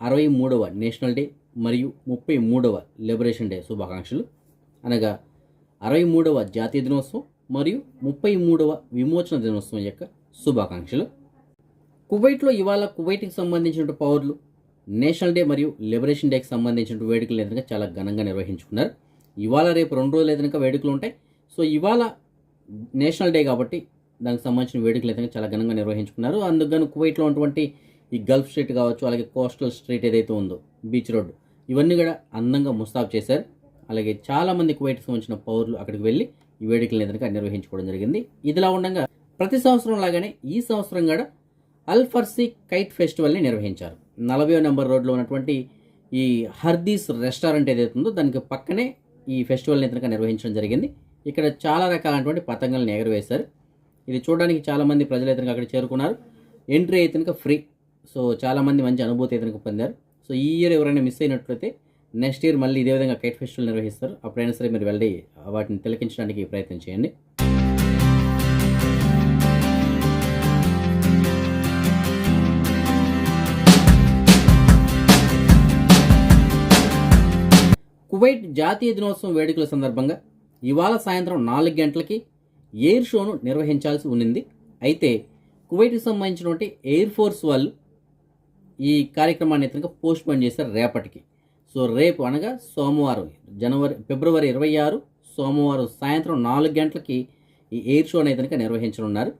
అరవై మూడవ national day మరియు ముప్పై మూడవ లిబరేషన్ డే శుభాకాంక్షలు. అనగా అరవై మూడవ జాతీయ దినోత్సవం మరియు ముప్పై మూడవ విమోచన దినోత్సవం యొక్క శుభాకాంక్షలు. కువైట్లో ఇవాళ కువైట్కి సంబంధించిన పౌరులు నేషనల్ డే మరియు లిబరేషన్ డేకి సంబంధించిన వేడుకలు ఏదైనా చాలా ఘనంగా నిర్వహించుకున్నారు. ఇవాళ రేపు రెండు రోజులు ఏదైనా వేడుకలు ఉంటాయి. సో ఇవాళ నేషనల్ డే కాబట్టి దానికి సంబంధించిన వేడుకలు ఏదైనా చాలా ఘనంగా నిర్వహించుకున్నారు. అందుకని కువైట్లో ఉన్నటువంటి ఈ గల్ఫ్ స్ట్రీట్ కావచ్చు అలాగే కోస్టల్ స్ట్రీట్ ఏదైతే ఉందో బీచ్ రోడ్ ఇవన్నీ కూడా అందంగా ముస్తాబ్ చేశారు. అలాగే చాలామంది కువైట్కి సంబంధించిన పౌరులు అక్కడికి వెళ్ళి ఈ వేడుకలను ఏదైనా నిర్వహించుకోవడం జరిగింది. ఇదిలా ఉండగా ప్రతి సంవత్సరం లాగానే ఈ సంవత్సరం కూడా అల్ఫర్సీ కైట్ ఫెస్టివల్ని నిర్వహించారు. నలభై నెంబర్ రోడ్లో ఉన్నటువంటి ఈ హర్దీస్ రెస్టారెంట్ ఏదైతే ఉందో దానికి పక్కనే ఈ ఫెస్టివల్ని ఇతనిగా నిర్వహించడం జరిగింది. ఇక్కడ చాలా రకాలైనటువంటి పతంగులను ఎగరవేశారు. ఇది చూడడానికి చాలామంది ప్రజలు అయితే అక్కడ చేరుకున్నారు. ఎంట్రీ అయితే ఫ్రీ. సో చాలామంది మంచి అనుభూతి అయితే పొందారు. సో ఈ ఇయర్ ఎవరైనా మిస్ అయినట్లయితే నెక్స్ట్ ఇయర్ మళ్ళీ ఇదే విధంగా కైట్ ఫెస్టివల్ నిర్వహిస్తారు. అప్పుడైనా సరే మీరు వెళ్ళి వాటిని తిలకించడానికి ప్రయత్నం చేయండి. కువైట్ జాతీయ దినోత్సవం వేడుకల సందర్భంగా ఇవాళ సాయంత్రం నాలుగు గంటలకి ఎయిర్ షోను నిర్వహించాల్సి ఉండింది అయితే కువైట్కి సంబంధించినటువంటి ఎయిర్ ఫోర్స్ వాళ్ళు ఈ కార్యక్రమాన్ని ఇతనికి పోస్ట్ పోన్ చేశారు రేపటికి. సో రేపు అనగా సోమవారం జనవరి ఫిబ్రవరి ఇరవై ఆరు సోమవారం సాయంత్రం నాలుగు గంటలకి ఈ ఎయిర్ షోని ఇతనికి నిర్వహించనున్నారు.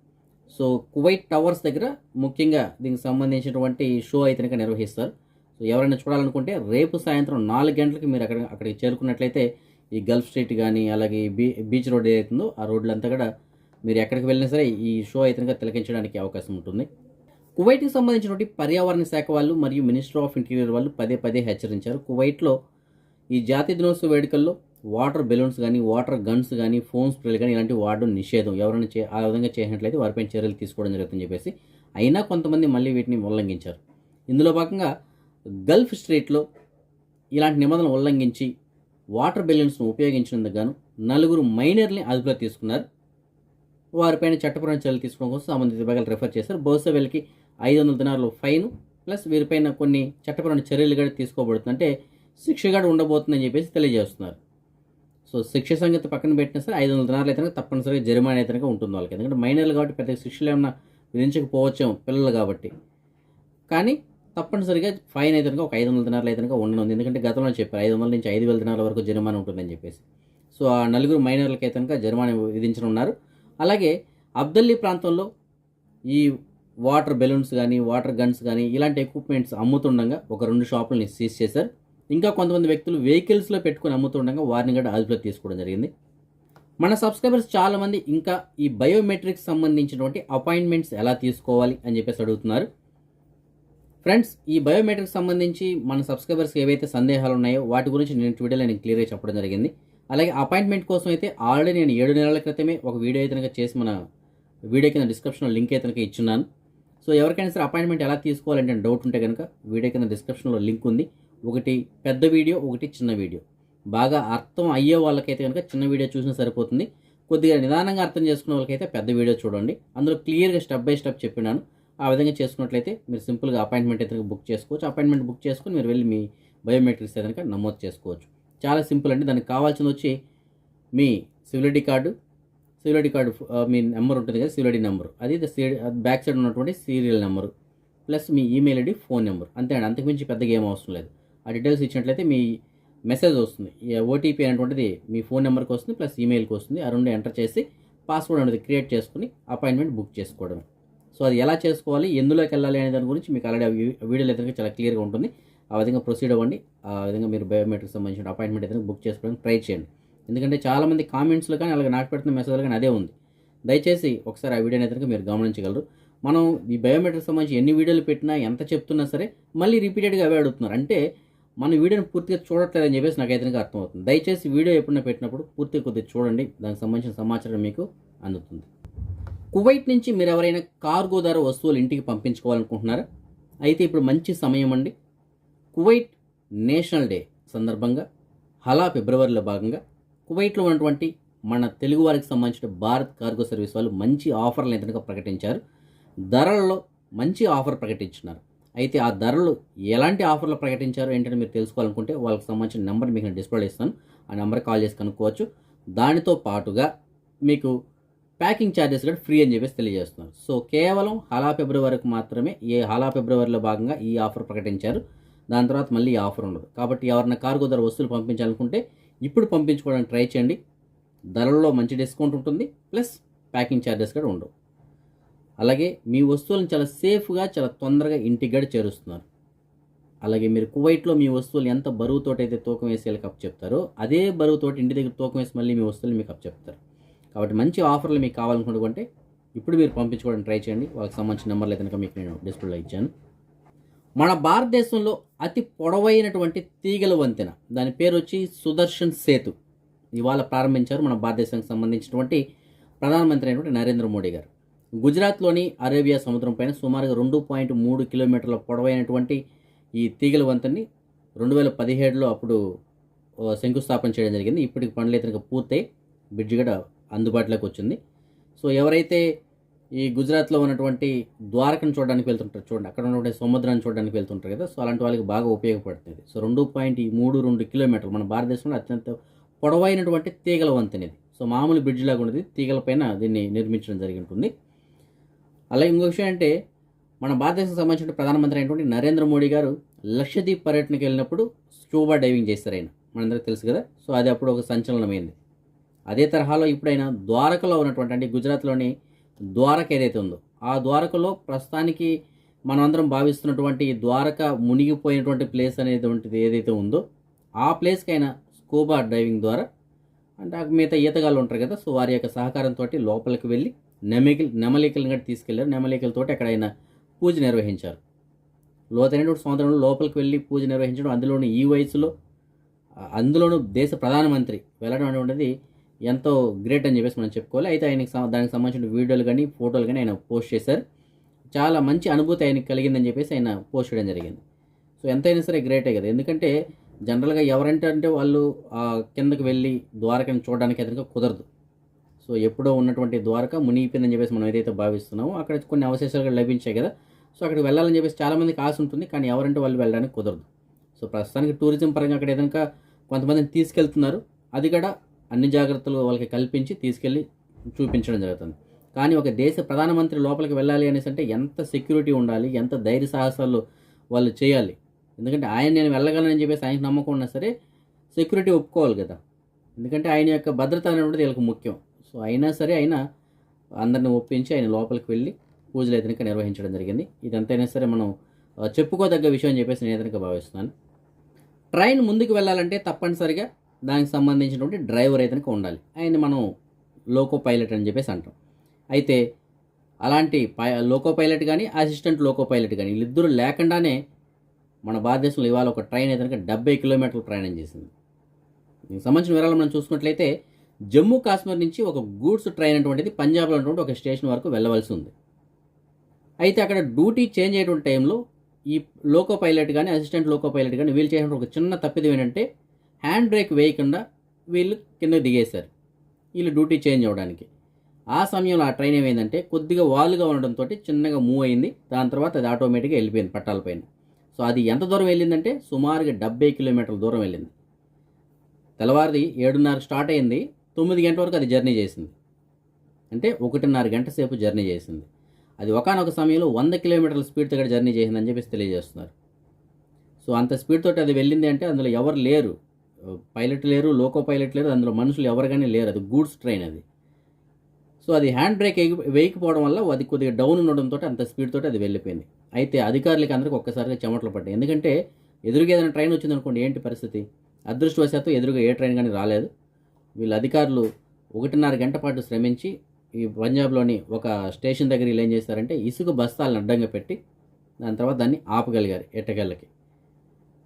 సో కువైట్ టవర్స్ దగ్గర ముఖ్యంగా దీనికి సంబంధించినటువంటి షో అయితే నిర్వహిస్తారు. సో ఎవరైనా చూడాలనుకుంటే రేపు సాయంత్రం నాలుగు గంటలకి మీరు అక్కడ అక్కడికి చేరుకున్నట్లయితే ఈ గల్ఫ్ స్ట్రీట్ కానీ అలాగే బీ బీచ్ రోడ్ ఏదైతుందో ఆ రోడ్లంతా కూడా మీరు ఎక్కడికి వెళ్ళినా సరే ఈ షో అయితే తిలకించడానికి అవకాశం ఉంటుంది. కువైట్కి సంబంధించినటువంటి పర్యావరణ శాఖ వాళ్ళు మరియు మినిస్టర్ ఆఫ్ ఇంటీరియర్ వాళ్ళు పదే పదే హెచ్చరించారు. కువైట్లో ఈ జాతీయ దినోత్సవ వేడుకల్లో వాటర్ బెలూన్స్ కానీ వాటర్ గన్స్ కానీ ఫోన్ స్ప్రేలు కానీ ఇలాంటివి వాడడం నిషేధం. ఎవరైనా చే ఆ విధంగా చేసినట్లయితే వారిపై చర్యలు తీసుకోవడం జరుగుతుందని చెప్పేసి అయినా కొంతమంది మళ్ళీ వీటిని ఉల్లంఘించారు. ఇందులో భాగంగా గల్ఫ్ స్ట్రీట్లో ఇలాంటి నిబంధనలు ఉల్లంఘించి వాటర్ బెలూన్స్ను ఉపయోగించినందుకు గాను నలుగురు మైనర్ని అదుపులో తీసుకున్నారు. వారిపైన చట్టపరమైన చర్యలు తీసుకోవడం కోసం సంబంధిత విభాగాలు రిఫర్ చేశారు. బహుశా వీళ్ళకి ఐదు వందల దినారులు ఫైన్ ప్లస్ వీరిపైన కొన్ని చట్టపరమైన చర్యలు కూడా తీసుకోబడుతుంది అంటే శిక్ష కూడా ఉండబోతుందని చెప్పేసి తెలియజేస్తున్నారు. సో శిక్ష సంగతి పక్కన పెట్టినా సరే ఐదు వందల దినారులు అయితే తప్పనిసరిగా జరిమానా అయితే ఉంటుంది వాళ్ళకి. ఎందుకంటే మైనర్లు కాబట్టి పెద్ద శిక్షలు ఏమన్నా విధించకపోవచ్చాము పిల్లలు కాబట్టి. కానీ తప్పనిసరిగా ఫైన్ అయితే ఒక ఐదు వందల దినారులు అయితే ఉండనుంది ఎందుకంటే గతంలో చెప్పారు ఐదు వందల నుంచి ఐదు వేల దినాల వరకు జరిమానా ఉంటుందని చెప్పేసి. సో ఆ నలుగురు మైనర్లకి అయితే జరిమానా విధించనున్నారు. అలాగే అబ్దల్లీ ప్రాంతంలో ఈ వాటర్ బెలూన్స్ కానీ వాటర్ గన్స్ కానీ ఇలాంటి ఎక్విప్మెంట్స్ అమ్ముతుండగా ఒక రెండు షాపులని సీజ్ చేశారు. ఇంకా కొంతమంది వ్యక్తులు వెహికల్స్లో పెట్టుకుని అమ్ముతుండగా వారిని కూడా అదుపులో తీసుకోవడం జరిగింది. మన సబ్స్క్రైబర్స్ చాలామంది ఇంకా ఈ బయోమెట్రిక్స్ సంబంధించినటువంటి అపాయింట్మెంట్స్ ఎలా తీసుకోవాలి అని చెప్పేసి అడుగుతున్నారు. ఫ్రెండ్స్ ఈ బయోమెట్రిక్ సంబంధించి మన సబ్స్క్రైబర్స్కి ఏవైతే సందేహాలు ఉన్నాయో వాటి గురించి నేను వీడియోలో నేను క్లియర్గా చెప్పడం జరిగింది. అలాగే అపాయింట్మెంట్ కోసం అయితే ఆల్రెడీ నేను ఏడు నెలల క్రితమే ఒక వీడియో అయితే చేసి మన వీడియో కింద డిస్క్రిప్షన్లో లింక్ అయితే ఇచ్చున్నాను. సో ఎవరికైనా సరే అపాయింట్మెంట్ ఎలా తీసుకోవాలంటే డౌట్ ఉంటే కనుక వీడియో కింద డిస్క్రిప్షన్లో లింక్ ఉంది. ఒకటి పెద్ద వీడియో ఒకటి చిన్న వీడియో. బాగా అర్థం అయ్యే వాళ్ళకైతే కనుక చిన్న వీడియో చూసినా సరిపోతుంది. కొద్దిగా నిదానంగా అర్థం చేసుకునే వాళ్ళకైతే పెద్ద వీడియో చూడండి. అందులో క్లియర్గా స్టెప్ బై స్టెప్ చెప్పినాను. ఆ విధంగా చేసుకున్నట్లయితే మీరు సింపుల్గా అపాయింట్మెంట్ అయితే బుక్ చేసుకోవచ్చు. అపాయింట్మెంట్ బుక్ చేసుకుని మీరు వెళ్ళి మీ బయోమెట్రిక్స్ అయితే నమోదు చేసుకోవచ్చు. చాలా సింపుల్ అండి. దానికి కావాల్సింది వచ్చి మీ సివిలిటీ కార్డు సివిలిటీ కార్డు మీ నెంబర్ ఉంటుంది కదా సివిలిటీ నెంబర్. అది బ్యాక్ సైడ్ ఉన్నటువంటి సీరియల్ నెంబరు ప్లస్ మీ ఈమెయిల్ ఐడి ఫోన్ నెంబర్. అంతే అండి అంతకుమించి పెద్దగా ఏం అవసరం లేదు. ఆ డీటెయిల్స్ ఇచ్చినట్లయితే మీ మెసేజ్ వస్తుంది. ఓటీపీ అనేటువంటిది మీ ఫోన్ నెంబర్కి వస్తుంది ప్లస్ ఈమెయిల్కి వస్తుంది. ఆ రెండు ఎంటర్ చేసి పాస్వర్డ్ అనేది క్రియేట్ చేసుకుని అపాయింట్మెంట్ బుక్ చేసుకోవడం సో అది ఎలా చేసుకోవాలి ఎందులోకి వెళ్ళాలి అనే దాని గురించి మీకు ఆల్రెడీ వీడియోలు అయితే చాలా క్లియర్గా ఉంటుంది. ఆ విధంగా ప్రొసీడ్ అవ్వండి. ఆ విధంగా మీరు బయోమెట్రిక్ సంబంధించిన అపాయింట్మెంట్ అయితే బుక్ చేసుకోవడానికి ట్రై చేయండి. ఎందుకంటే చాలామంది కామెంట్స్లో కానీ అలాగే నాకు పెడుతున్న మెసేజ్లో కానీ అదే ఉంది. దయచేసి ఒకసారి ఆ వీడియోని అయితే మీరు గమనించగలరు. మనం ఈ బయోమెట్రిక్ సంబంధించి ఎన్ని వీడియోలు పెట్టినా ఎంత చెప్తున్నా సరే మళ్ళీ రిపీటెడ్గా అవే అడుగుతున్నారు. అంటే మన వీడియోని పూర్తిగా చూడట్లేదని చెప్పేసి నాకు అయితే అర్థమవుతుంది. దయచేసి వీడియో ఎప్పుడైనా పెట్టినప్పుడు పూర్తిగా కొద్దిగా చూడండి. దానికి సంబంధించిన సమాచారం మీకు అందుతుంది. కువైట్ నుంచి మీరు ఎవరైనా కార్గో ధర వస్తువులు ఇంటికి పంపించుకోవాలనుకుంటున్నారా? అయితే ఇప్పుడు మంచి సమయం అండి. కువైట్ నేషనల్ డే సందర్భంగా హలా ఫిబ్రవరిలో భాగంగా కువైట్లో ఉన్నటువంటి మన తెలుగు వారికి సంబంధించిన భారత్ కార్గో సర్వీస్ వాళ్ళు మంచి ఆఫర్లు ఎంతగా ప్రకటించారు. ధరలలో మంచి ఆఫర్ ప్రకటించినారు. అయితే ఆ ధరలు ఎలాంటి ఆఫర్లు ప్రకటించారు ఏంటంటే మీరు తెలుసుకోవాలనుకుంటే వాళ్ళకి సంబంధించిన నెంబర్ మీకు నేను డిస్ప్లే ఇస్తాను ఆ నెంబర్ కాల్ చేసి కనుక్కోవచ్చు. దానితో పాటుగా మీకు ప్యాకింగ్ ఛార్జెస్ కూడా ఫ్రీ అని చెప్పేసి తెలియజేస్తున్నారు. సో కేవలం హలా ఫిబ్రవరికి మాత్రమే ఏ హలా ఫిబ్రవరిలో భాగంగా ఈ ఆఫర్ ప్రకటించారు. దాని తర్వాత మళ్ళీ ఈ ఆఫర్ ఉండదు. కాబట్టి ఎవరైనా కార్గో ధర వస్తువులు పంపించాలనుకుంటే ఇప్పుడు పంపించుకోవడానికి ట్రై చేయండి. ధరల్లో మంచి డిస్కౌంట్ ఉంటుంది. ప్లస్ ప్యాకింగ్ ఛార్జెస్ కూడా ఉండవు. అలాగే మీ వస్తువులను చాలా సేఫ్గా చాలా తొందరగా ఇంటికి కూడా చేరుస్తున్నారు. అలాగే మీరు కువైట్లో మీ వస్తువులు ఎంత బరువుతోటి అయితే తూకం వేసి వీళ్ళకి అప్ చెప్తారో అదే బరువుతోటి ఇంటి దగ్గర తూకం వేసి మళ్ళీ మీ వస్తువులు మీకు అప్ చెప్తారు. కాబట్టి మంచి ఆఫర్లు మీకు కావాలనుకుంటే ఇప్పుడు మీరు పంపించుకోవడానికి ట్రై చేయండి. వాళ్ళకి సంబంధించిన నెంబర్లు అయితే కనుక మీకు నేను డిస్ప్లేలో ఇచ్చాను. మన భారతదేశంలో అతి పొడవైనటువంటి తీగల వంతెన. దాని పేరు వచ్చి సుదర్శన్ సేతు. ఇవాళ ప్రారంభించారు మన భారతదేశానికి సంబంధించినటువంటి ప్రధానమంత్రి అయినటువంటి నరేంద్ర మోడీ గారు. గుజరాత్లోని అరేబియా సముద్రం పైన సుమారుగా రెండు పాయింట్ మూడు కిలోమీటర్ల పొడవైనటువంటి ఈ తీగల వంతెన్ని రెండు వేల పదిహేడులో అప్పుడు శంకుస్థాపన చేయడం జరిగింది. ఇప్పటికి పనులు అయితే పూర్తయి బ్రిడ్జ్ కూడా అందుబాటులోకి వచ్చింది. సో ఎవరైతే ఈ గుజరాత్లో ఉన్నటువంటి ద్వారకను చూడడానికి వెళ్తుంటారు. చూడండి అక్కడ ఉన్నటువంటి సముద్రాన్ని చూడడానికి వెళ్తుంటారు కదా. సో అలాంటి వాళ్ళకి బాగా ఉపయోగపడుతుంది. సో రెండు పాయింట్ మూడు రెండు కిలోమీటర్లు మన భారతదేశంలో అత్యంత పొడవైనటువంటి తీగల వంతెన సో మామూలు బ్రిడ్జ్ లాగా ఉండేది తీగల పైన దీన్ని నిర్మించడం జరిగి ఉంటుంది అలాగే ఇంకో విషయం అంటే మన భారతదేశం సంబంధించిన ప్రధానమంత్రి అయినటువంటి నరేంద్ర మోడీ గారు లక్షద్వీప్ పర్యటనకు వెళ్ళినప్పుడు స్కూబా డైవింగ్ చేస్తారు ఆయన. మనందరికీ తెలుసు కదా. సో అది అప్పుడు ఒక సంచలనమైంది. అదే తరహాలో ఇప్పుడైనా ద్వారకలో ఉన్నటువంటి అంటే గుజరాత్లోని ద్వారక ఏదైతే ఉందో ఆ ద్వారకలో ప్రస్తుతానికి మనమందరం భావిస్తున్నటువంటి ద్వారక మునిగిపోయినటువంటి ప్లేస్ అనేది ఏదైతే ఉందో ఆ ప్లేస్కైనా స్కూబా డైవింగ్ ద్వారా అంటే ఆ మిగతా ఈతగాళ్ళు ఉంటారు కదా సో వారి యొక్క సహకారంతో లోపలికి వెళ్ళి నెమలికలు నెమలికలను కూడా తీసుకెళ్ళారు. నెమలికలతో అక్కడ ఆయన పూజ నిర్వహించారు. లోతైనటువంటి సముద్రంలో లోపలికి వెళ్ళి పూజ నిర్వహించడం అందులోనూ ఈ వయసులో అందులోనూ దేశ ప్రధానమంత్రి వెళ్ళడం అనేది ఎంతో గ్రేట్ అని చెప్పేసి మనం చెప్పుకోవాలి. అయితే ఆయనకి దానికి సంబంధించిన వీడియోలు కానీ ఫోటోలు కానీ ఆయన పోస్ట్ చేశారు. చాలా మంచి అనుభూతి ఆయనకి కలిగిందని చెప్పేసి ఆయన పోస్ట్ చేయడం జరిగింది. సో ఎంతైనా సరే గ్రేటే కదా. ఎందుకంటే జనరల్గా ఎవరంటే అంటే వాళ్ళు కిందకి వెళ్ళి ద్వారకని చూడడానికి ఎదురుగా కుదరదు. సో ఎప్పుడో ఉన్నటువంటి ద్వారక మునిగిపోయిందని చెప్పేసి మనం ఏదైతే భావిస్తున్నామో అక్కడ కొన్ని అవశేషాలు కూడా లభించాయి కదా. సో అక్కడికి వెళ్ళాలని చెప్పేసి చాలామందికి ఆశ ఉంటుంది. కానీ ఎవరంటే వాళ్ళు వెళ్ళడానికి కుదరదు. సో ప్రస్తుతానికి టూరిజం పరంగా అక్కడ ఏదైనా కొంతమందిని తీసుకెళ్తున్నారు. అది కూడా అన్ని జాగ్రత్తలు వాళ్ళకి కల్పించి తీసుకెళ్ళి చూపించడం జరుగుతుంది. కానీ ఒక దేశ ప్రధానమంత్రి లోపలికి వెళ్ళాలి అనేసి అంటే ఎంత సెక్యూరిటీ ఉండాలి ఎంత ధైర్య సాహసాలు వాళ్ళు చేయాలి. ఎందుకంటే ఆయన నేను వెళ్ళగలనని చెప్పేసి ఆయనకు నమ్మకం ఉన్నా సరే సెక్యూరిటీ ఒప్పుకోవాలి కదా. ఎందుకంటే ఆయన యొక్క భద్రత అనేది వీళ్ళకి ముఖ్యం. సో అయినా సరే ఆయన అందరిని ఒప్పించి ఆయన లోపలికి వెళ్ళి పూజలు ఎదనిక నిర్వహించడం జరిగింది. ఇదంతైనా సరే మనం చెప్పుకోదగ్గ విషయం అని చెప్పేసి నేను ఏదైనా భావిస్తున్నాను. ట్రైన్ ముందుకు వెళ్ళాలంటే తప్పనిసరిగా దానికి సంబంధించినటువంటి డ్రైవర్ అయితే ఉండాలి. ఆయన మనం లోకో పైలట్ అని చెప్పేసి అంటాం. అయితే అలాంటి పై లోకో పైలట్ కానీ అసిస్టెంట్ లోకో పైలట్ కానీ వీళ్ళిద్దరూ లేకుండానే మన భారతదేశంలో ఇవాళ ఒక ట్రైన్ అయితే డెబ్బై కిలోమీటర్లు ప్రయాణం చేసింది. దీనికి సంబంధించిన వివరాలు మనం చూసుకున్నట్లయితే జమ్మూ కాశ్మీర్ నుంచి ఒక గూడ్స్ ట్రైన్ అటువంటిది పంజాబ్లో ఉన్నటువంటి ఒక స్టేషన్ వరకు వెళ్ళవలసి ఉంది. అయితే అక్కడ డ్యూటీ చేంజ్ అయ్యేటువంటి టైంలో ఈ లోకో పైలట్ కానీ అసిస్టెంట్ లోకో పైలట్ కానీ వీళ్ళు చేసిన ఒక చిన్న తప్పిదం ఏంటంటే హ్యాండ్ బ్రేక్ వేయకుండా వీళ్ళు కింద దిగేశారు. వీళ్ళు డ్యూటీ చేంజ్ అవ్వడానికి. ఆ సమయంలో ఆ ట్రైన్ ఏమైందంటే కొద్దిగా వాలుగా ఉండడంతో చిన్నగా మూవ్ అయింది. దాని తర్వాత అది ఆటోమేటిక్గా వెళ్ళిపోయింది పట్టాలపైన సో అది ఎంత దూరం వెళ్ళిందంటే సుమారుగా డెబ్బై కిలోమీటర్ల దూరం వెళ్ళింది. తెల్లవారిది ఏడున్నర స్టార్ట్ అయింది. తొమ్మిది గంటల వరకు అది జర్నీ చేసింది. అంటే ఒకటిన్నర గంట సేపు జర్నీ చేసింది. అది ఒకనొక సమయంలో వంద కిలోమీటర్ల స్పీడ్తో కూడా జర్నీ చేసిందని చెప్పేసి తెలియజేస్తున్నారు. సో అంత స్పీడ్ తోటి అది వెళ్ళింది అంటే అందులో ఎవరు లేరు. పైలట్ లేరు లోకో పైలట్ లేరు అందులో మనుషులు ఎవరు కానీ లేరు. అది గూడ్స్ ట్రైన్ అది. సో అది హ్యాండ్ బ్రేక్ వేయకపోవడం వల్ల అది కొద్దిగా డౌన్ ఉండడంతో అంత స్పీడ్ తోటి అది వెళ్ళిపోయింది. అయితే అధికారులకి అందరికీ ఒక్కసారిగా చెమటలు పడ్డాయి. ఎందుకంటే ఎదురుగా ఏదైనా ట్రైన్ వచ్చిందనుకోండి ఏంటి పరిస్థితి? అదృష్టవశాత్తు ఎదురుగా ఏ ట్రైన్ కానీ రాలేదు. వీళ్ళ అధికారులు ఒకటిన్నర గంట పాటు శ్రమించి ఈ పంజాబ్లోని ఒక స్టేషన్ దగ్గర వీళ్ళు ఏం చేస్తారంటే ఇసుక బస్తాలను అడ్డంగా పెట్టి దాని తర్వాత దాన్ని ఆపగలిగారు ఎట్టగళ్ళకి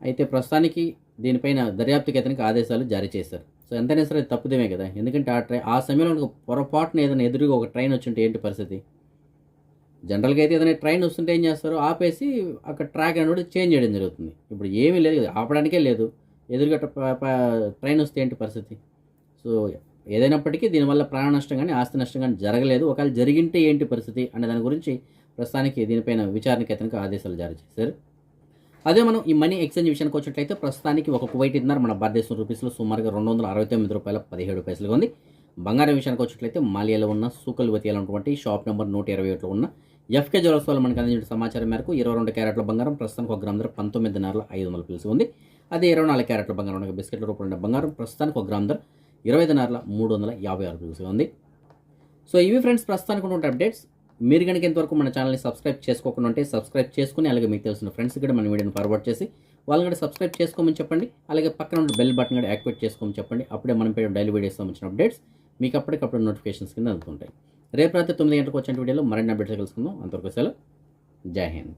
అయితే ప్రస్తుతానికి దీనిపైన దర్యాప్తుకి అతనికి ఆదేశాలు జారీ చేశారు. సో ఎంతైనా సరే తప్పుదేమే కదా. ఎందుకంటే ఆ ట్రైన్ ఆ సమయంలో మనకు పొరపాటున ఏదైనా ఎదురుగా ఒక ట్రైన్ వచ్చుంటే ఏంటి పరిస్థితి? జనరల్గా అయితే ఏదైనా ట్రైన్ వస్తుంటే ఏం చేస్తారు? ఆపేసి అక్కడ ట్రాక్ అనేది చేంజ్ చేయడం జరుగుతుంది. ఇప్పుడు ఏమీ లేదు కదా, ఆపడానికే లేదు. ఎదురుగా ట్రైన్ వస్తే ఏంటి పరిస్థితి? సో ఏదైనప్పటికీ దీనివల్ల ప్రాణ నష్టం కానీ ఆస్తి నష్టం కానీ జరగలేదు. ఒకవేళ జరిగింటే ఏంటి పరిస్థితి? అనే దాని గురించి ప్రస్తుతానికి దీనిపైన విచారణకి అతనికి ఆదేశాలు జారీ చేశారు. అదే మనం ఈ మనీ ఎక్స్చేంజ్ విషయానికి వచ్చినట్లయితే ప్రస్తుతానికి ఒక కువైట్ ఇద్దరు మన భారతదేశం రూపీస్లో సుమారుగా రెండు వందల అరవై తొమ్మిది రూపాయల పదిహేడు పైసలుగా ఉంది. బంగారం విషయానికి వచ్చినట్లయితే మాలియాలో ఉన్న సూకల్వతియాలో ఉన్నటువంటి షాప్ నెంబర్ నూట ఇరవై ఒకటిలో ఉన్న ఎఫ్కే జ్యువెల్స్ వాళ్ళు మనకు అందించిన సమాచారం మేరకు ఇరవై రెండు క్యారెట్ల బంగారం ప్రస్తుతానికి ఒక గ్రామ్ ధర పంతొమ్మిది నెలల ఐదు వందల పిలిసి ఉంది. అదే ఇరవై నాలుగు క్యారెట్ల బంగారం బిస్కెట్ల రూపంలో బంగారం ప్రస్తుతానికి ఒక గ్రామ్ ధర ఇరవై ఐదు నెలల మూడు వందల యాభై ఆరు పిలిసి ఉంది. సో ఇవి ఫ్రెండ్స్ ప్రస్తుతానికి ఉన్నటువంటి అప్డేట్స్. మీరు కనుక ఇంతవరకు మన ఛానల్ని సబ్స్క్రైబ్ చేసుకోకుండా ఉంటే సబ్స్క్రైబ్ చేసుకుని అలాగే మీకు తెలిసిన ఫ్రెండ్స్ కూడా మన వీడియోని ఫార్వర్డ్ చేసి వాళ్ళని కూడా సబ్స్క్రైబ్ చేసుకోమని చెప్పండి. అలాగే పక్కన ఉన్న బెల్ బటన్ కూడా యాక్టివేట్ చేసుకోమని చెప్పండి. అప్పుడే మనం పేరు డైలీ వీడియోస్ సంబంధించిన అప్డేట్స్ మీకు అప్పటికప్పుడు నోటిఫికేషన్స్ కింద అందుతుంటాయి. రేపు రాత్రి తొమ్మిది గంటలకు వచ్చిన వీడియోలో మరిన్ని అప్డేట్స్ కలుసుకుందాం. అంతవరకు సెలవు. జై హింద్.